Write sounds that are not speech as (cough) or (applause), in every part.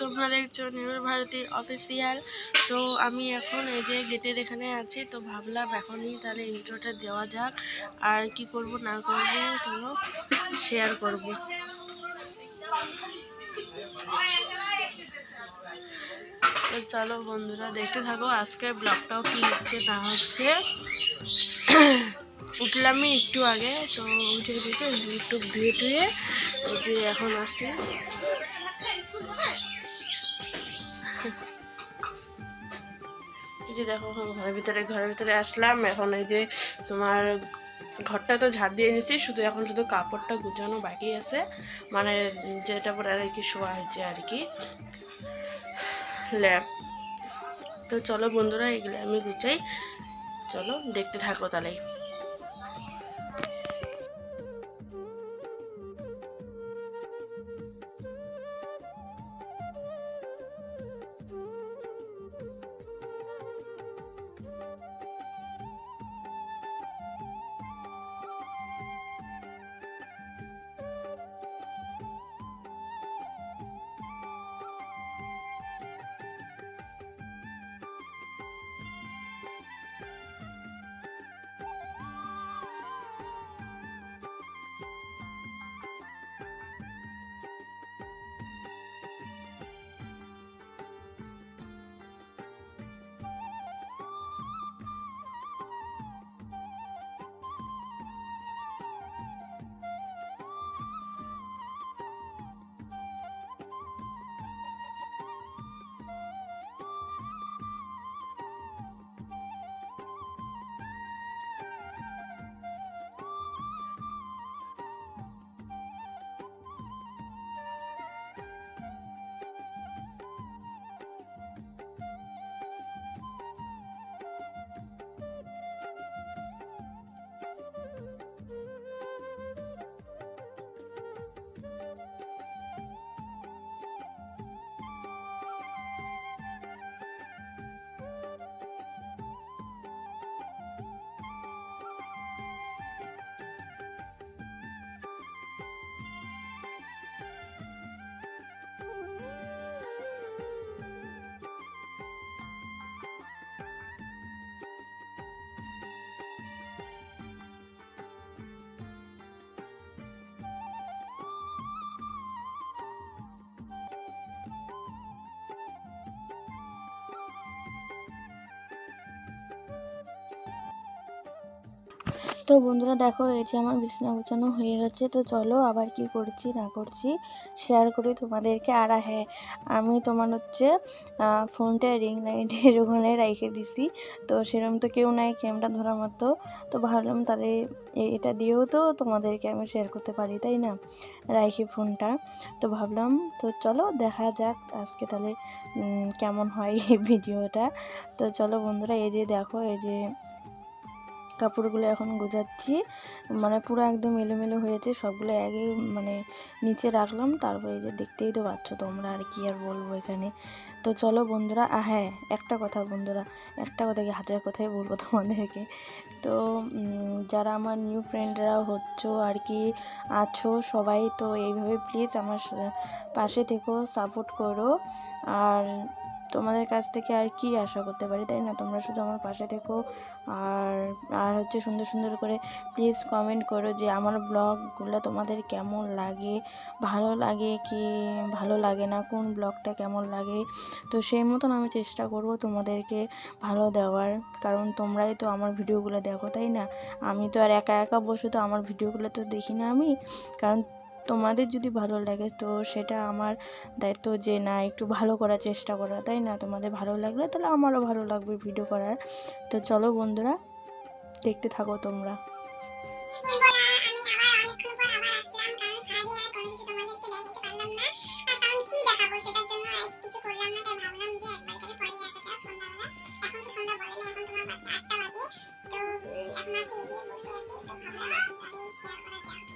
তোমরা দেখছ নির্মল ভারতী অফিসিয়াল তো আমি এখন এই যে গেটের এখানে আছি, তো ভাবলাম এখনই তাহলে ইন্ট্রোটা দেওয়া যাক। আর কি করব, না করব চলো শেয়ার করব। তো চলো বন্ধুরা, দেখতে থাকো, আজকের ব্লগটাও কি হচ্ছে, না হচ্ছে। উঠলামই একটু আগে, তো উঠে উঠে একটু ধুয়ে টুয়ে যে এখন আসি। যে দেখো, এখন ঘরের ভিতরে ঘরের ভিতরে আসলাম। এখন এই যে তোমার ঘরটা তো ঝাড় দিয়ে নিছি শুধু এখন শুধু কাপড়টা গুছানো বাকি আছে। মানে যেটা পরে আর কি শোয়া হয়েছে আর কি। ল্যাব। তো চলো বন্ধুরা, এগুলো আমি গুছাই। চলো, দেখতে থাকো তাহলে। তো বন্ধুরা দেখো, এই যে আমার বিছানা গোছানো হয়ে গেছে, তো চলো আবার কি করছি না করছি শেয়ার করি তোমাদেরকে। আর হ্যাঁ আমি তোমার হচ্ছে ফোনটা রিং লাইটের ওখানে রেখে দিছি। তো সেরকম তো কেউ নাই ক্যামেরা ধরার মতো। তো ভাবলাম তাহলে এটা দিয়েও তো তোমাদেরকে আমি শেয়ার করতে পারি, তাই না? রাইখে ফোনটা তো ভাবলাম, তো চলো দেখা যাক আজকে তাহলে কেমন হয় এই (laughs) ভিডিওটা তো চলো বন্ধুরা, এই যে দেখো, এই যে কাপড়গুলো এখন গোজাচ্ছি। মানে পুরো একদম এলোমেলো হয়েছে, সবগুলো আগে মানে নিচে রাখলাম, তারপরে এই যে দেখতেই তো পাচ্ছ তোমরা আর কি আর বলব এখানে। তো চলো বন্ধুরা হ্যাঁ একটা কথা বন্ধুরা, একটা কথা কি হাজার কথাই বলব তোমাদেরকে। তো যারা আমার নিউ ফ্রেন্ডরা হচ্ছ আর কি আছো সবাই তো এইভাবে প্লিজ আমার পাশে থেকো সাপোর্ট করো। আর তোমাদের কাছ থেকে আর কি আশা করতে পারি, তাই না? তোমরা শুধু আমার পাশে থেকো। আর আর হচ্ছে সুন্দর সুন্দর করে প্লিজ কমেন্ট করো যে আমার ব্লগগুলো তোমাদের কেমন লাগে, ভালো লাগে কি ভালো লাগে না, কোন ব্লগটা কেমন লাগে? তো সেই মতন আমি চেষ্টা করব তোমাদেরকে ভালো দেওয়ার। কারণ তোমরাই তো আমার ভিডিওগুলো দেখো, তাই না? আমি তো আর একা একা বসে তো আমার ভিডিওগুলো তো দেখি না আমি। কারণ তোমাদের যদি ভালো লাগে, তো সেটা আমার দায়িত্ব যে না, একটু ভালো করার চেষ্টা করা, তাই না? তোমাদের ভালো লাগলে তাহলে আমারও ভালো লাগবে ভিডিও করার। তো চলো বন্ধুরা, দেখতে থাকো তোমরা। বসে তো ভাবলাম শেয়ার করা যাক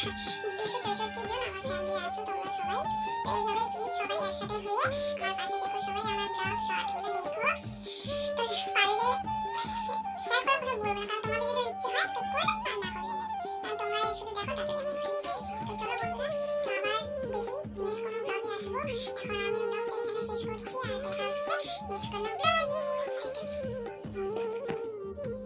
দুশো চৌষট্টি জন আমার ফ্যামিলি আছে তোমরা সবাই তো আমার আমার শেয়ার করার কথা না কারণ তোমাদের যদি ইচ্ছে হয় তো করো আর না করলে নেই কারণ তোমরা শুধু দেখো তাতে